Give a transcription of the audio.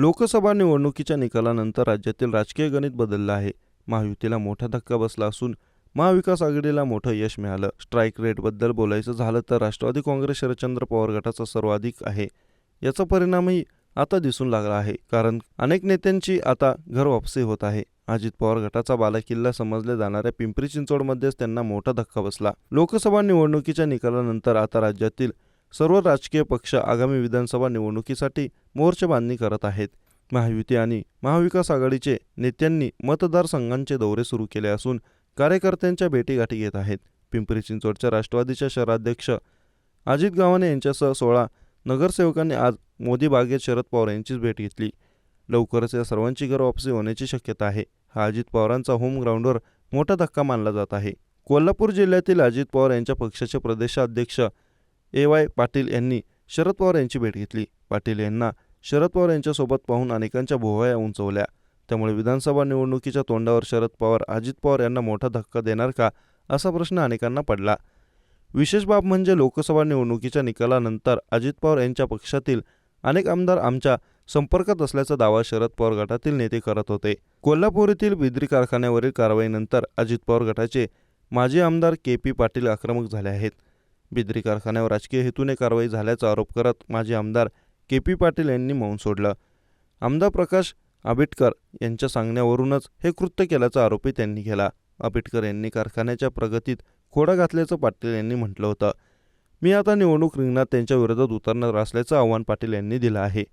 लोकसभा निवडणुकीच्या निकालानंतर राज्यातील राजकीय गणित बदललं आहे. महायुतीला मोठा धक्का बसला असून महाविकास आघाडीला मोठं यश मिळालं. स्ट्राईक रेटबद्दल बोलायचं झालं तर राष्ट्रवादी काँग्रेस शरदचंद्र पवार गटाचा सर्वाधिक आहे. याचा परिणामही आता दिसून लागला आहे कारण अनेक नेत्यांची आता घर वापसी होत आहे. अजित पवार गटाचा बालाकिल्ला समजल्या जाणाऱ्या पिंपरी चिंचवडमध्येच त्यांना मोठा धक्का बसला. लोकसभा निवडणुकीच्या निकालानंतर आता राज्यातील सर्व राजकीय पक्ष आगामी विधानसभा निवडणुकीसाठी मोर्चेबांधणी करत आहेत. महायुती आणि महाविकास आघाडीचे नेत्यांनी मतदारसंघांचे दौरे सुरू केले असून कार्यकर्त्यांच्या भेटीगाठी घेत आहेत. पिंपरी चिंचवडच्या राष्ट्रवादीच्या शहराध्यक्ष अजित गावाने यांच्यासह सोळा नगरसेवकांनी आज मोदी बागेत शरद पवार यांचीच भेट घेतली. लवकरच या सर्वांची घर वापसी होण्याची शक्यता आहे. हा अजित पवारांचा होम ग्राउंडवर मोठा धक्का मानला जात आहे. कोल्हापूर जिल्ह्यातील अजित पवार यांच्या पक्षाचे प्रदेशाध्यक्ष ए वाय पाटील यांनी शरद पवार यांची भेट घेतली. पाटील यांना शरद पवार यांच्यासोबत पाहून अनेकांच्या भोवया उंचवल्या. त्यामुळे विधानसभा निवडणुकीच्या तोंडावर शरद पवार अजित पवार यांना मोठा धक्का देणार का? असा प्रश्न अनेकांना पडला. विशेष बाब म्हणजे लोकसभा निवडणुकीच्या निकालानंतर अजित पवार यांच्या पक्षातील अनेक आमदार आमच्या संपर्कात असल्याचा दावा शरद पवार गटातील नेते करत होते. कोल्हापूर येथील बिद्री कारखान्यावरील कारवाईनंतर अजित पवार गटाचे माजी आमदार के पी पाटील आक्रमक झाले आहेत. बिद्री कारखान्यावर राजकीय हेतूने कारवाई झाल्याचा आरोप करत माजी आमदार के पी पाटील यांनी मौन सोडलं. आमदार प्रकाश आबिटकर यांच्या सांगण्यावरूनच हे कृत्य केल्याचा आरोपही त्यांनी केला. आंबेडकर यांनी कारखान्याच्या प्रगतीत खोडा घातल्याचं पाटील यांनी म्हटलं होतं. मी आता निवडणूक रिंगणात त्यांच्या विरोधात उतरणार असल्याचं आव्हान पाटील यांनी दिलं आहे.